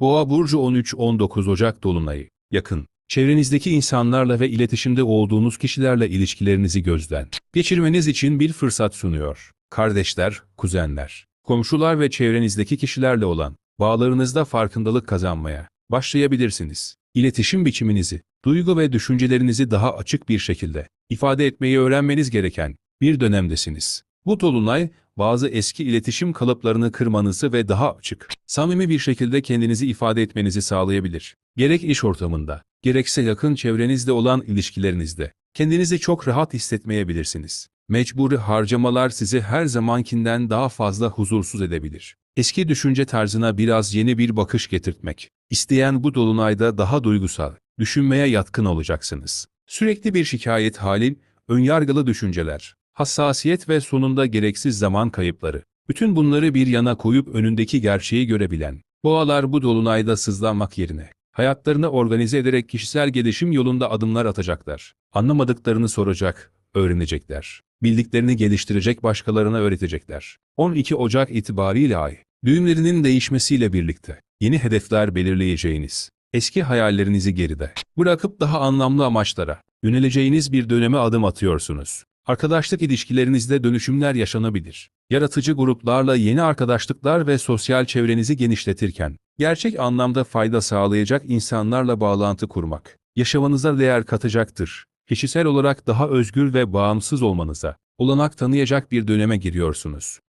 Boğa burcu 13-19 Ocak dolunayı. Yakın. Çevrenizdeki insanlarla ve iletişimde olduğunuz kişilerle ilişkilerinizi gözden geçirmeniz için bir fırsat sunuyor. Kardeşler, kuzenler, komşular ve çevrenizdeki kişilerle olan bağlarınızda farkındalık kazanmaya başlayabilirsiniz. İletişim biçiminizi, duygu ve düşüncelerinizi daha açık bir şekilde ifade etmeyi öğrenmeniz gereken bir dönemdesiniz. Bu dolunay, bazı eski iletişim kalıplarını kırmanızı ve daha açık, samimi bir şekilde kendinizi ifade etmenizi sağlayabilir. Gerek iş ortamında, gerekse yakın çevrenizde olan ilişkilerinizde, kendinizi çok rahat hissetmeyebilirsiniz. Mecburi harcamalar sizi her zamankinden daha fazla huzursuz edebilir. Eski düşünce tarzına biraz yeni bir bakış getirtmek. İsteyen bu dolunayda daha duygusal, düşünmeye yatkın olacaksınız. Sürekli bir şikayet hali, önyargılı düşünceler, hassasiyet ve sonunda gereksiz zaman kayıpları. Bütün bunları bir yana koyup önündeki gerçeği görebilen, boğalar bu dolunayda sızlanmak yerine, hayatlarını organize ederek kişisel gelişim yolunda adımlar atacaklar. Anlamadıklarını soracak, öğrenecekler. Bildiklerini geliştirecek başkalarına öğretecekler. 12 Ocak itibariyle ay, düğümlerinin değişmesiyle birlikte, yeni hedefler belirleyeceğiniz, eski hayallerinizi geride bırakıp daha anlamlı amaçlara yöneleceğiniz bir döneme adım atıyorsunuz. Arkadaşlık ilişkilerinizde dönüşümler yaşanabilir. Yaratıcı gruplarla yeni arkadaşlıklar ve sosyal çevrenizi genişletirken, gerçek anlamda fayda sağlayacak insanlarla bağlantı kurmak, yaşamınıza değer katacaktır. Kişisel olarak daha özgür ve bağımsız olmanıza, olanak tanıyacak bir döneme giriyorsunuz.